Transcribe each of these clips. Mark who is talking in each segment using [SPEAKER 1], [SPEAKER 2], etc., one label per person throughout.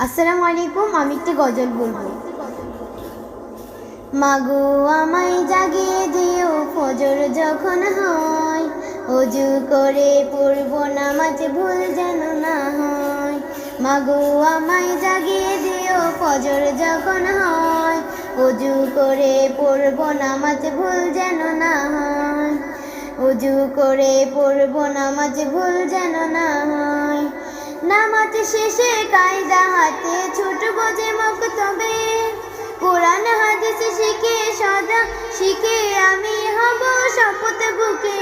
[SPEAKER 1] আসসালামু আলাইকুম, আমি একটি গজল বলব। মাগো, আমায় জাগিয়ে দিও, ফজর যখন হয়, অজু করে পড়ব নামাজ ভুল যেন না হয়। মাগো, আমায় জাগিয়ে দিও, ফজর যখন হয়, অজু করে পড়ব নামাজ ভুল যেন না হয়। অজু করে পড়ব নামাজ ভুল যেন না হয়। নামাজ শেষে কায়দা হাতে ছুটব যে মক্তবে কোরআন, হাদিস শিখে, সদা শিখে আমি হব শপথ বুকে।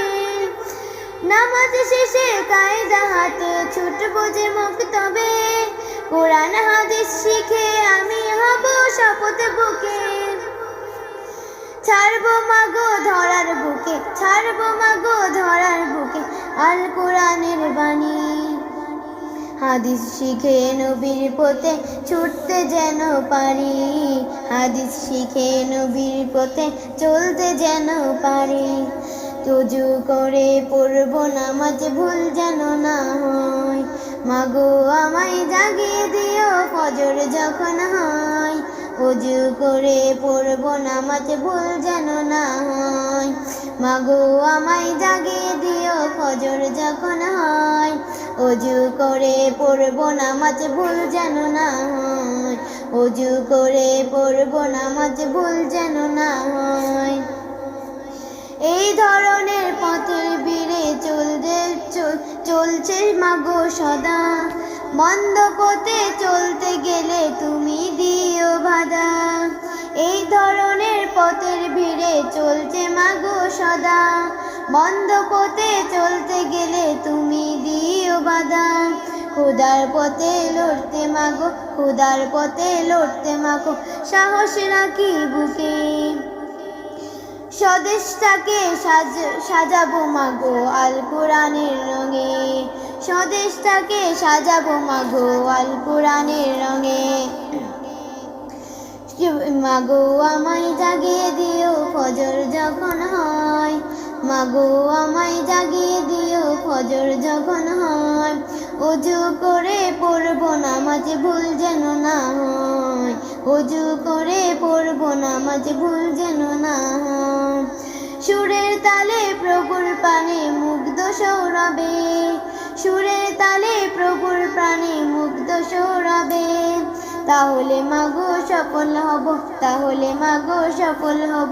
[SPEAKER 1] নামাজ শেষে কায়দা হাতে ছুটব যে মক্তবে কোরআন, হাদিস শিখে আমি হব শপথ বুকে। ছাড়বো মাগো ধরার বুকে, ছাড়বো মাগো ধরার বুকে আল কোরআনের বাণী। হাদিস শিখে নবীর পথে ছুটতে যেন পারি। হাদিস শিখে নবীর পথে চলতে যেন পারি। তুজু করে পড়ব নামাজ ভুল যেন না হয়। মাগো আমায় জাগিয়ে দিও ফজর যখন হয়। অজু করে পড়ব নামাজ ভুল যেন না হয়। মাগো আমায় জাগিয়ে দিও ফজর যখন হয়। অজু করে পড়ব নামাজ ভুল যেন না হয়। অজু করে পড়ব নামাজ ভুল যেন না হয়। এই ধরনের পথের বীরে চলতে চল- চলছে মাগো সদা। মন্দ পথে চলতে গেলে তুমি দিও বাধা। এই ধরনের পথের ভিড়ে চলছে মাগো সদা। মন্দ পথে চলতে খুদার পথে লড়তে মাগো খুদার পথে লড়তে মাগো, সাহস রাখি বুকে। স্বদেশটাকে সাজ, সাজাবো মাগো আল কোরআনের রঙে। স্বদেশটাকে সাজাবো মাগো আল কোরআনের রঙে। মাগো, আমায় জাগিয়ে দিও, ফজর যখন হয়। মাগো, আমায় জাগিয়ে দিও, ফজর যখন হয়। অজু করে পড়ব নামাজ ভুল যেন না হয়। অজু করে পড়ব নামাজ ভুল যেন না হয়। সুরের তালে প্রভুর পানে মুগ্ধ সৌরবে সুরের তালে প্রভুর প্রাণে মুগ্ধ সৌরবে তাহলে মাগো সফল হব, তাহলে মাগো সফল হব।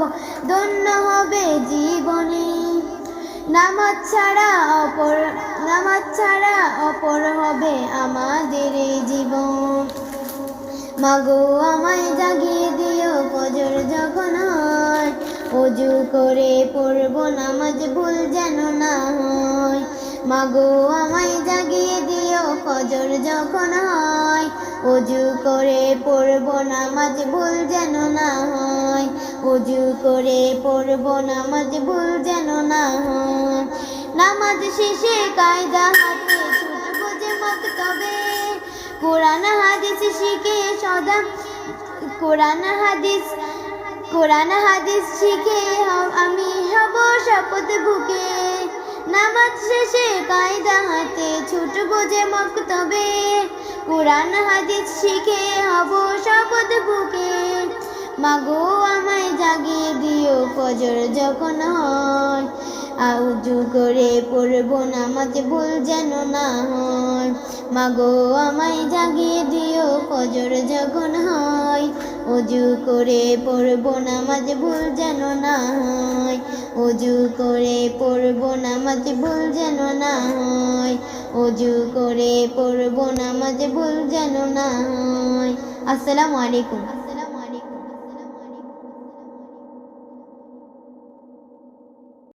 [SPEAKER 1] ধন্য হবে জীবনে নামাজ ছাড়া অপর নামাজ ছাড়া অপর হবে আমাদের জীবন। মাগো, আমায় জাগিয়ে দিও ফজর যখন হয়। অজু করে পড়ব নামাজ ভুল যেন না হয়। মাগো, আমায় জাগিয়ে দিও ফজর যখন হয় অজু করে পড়ব নামাজ ভুল যেন না হয়। অজু করে পড়ব নামাজ ভুল যেন না হয়। নামাজ শেষে কায়দা হাতে ছুটবো যে মত তবে। কোরআন হাদিস শিখে সদা, কোরআন হাদিস কোরআন হাদিস শিখে আমি হব শপথ বুকে। নামাজ শেষে কায়দা হাতে ছুটবো যে মক্তবে। কোরআন, হাদিস শিখে হব শপথ বুকে। মাগো, আমায় জাগিয়ে দিও ফজর যখন হয়। আউজু করে পড়ব নামাজ ভুল যেন না হয়। মাগো, আমায় জাগিয়ে দিও ফজর যখন হয়। অজু করে পড়ব নামাজ ভুল যেন না হয়। অজু করে পড়ব নামাজ ভুল যেন না হয়। অজু করে পড়ব নামাজ ভুল যেন না হয়। আসসালামু আলাইকুম।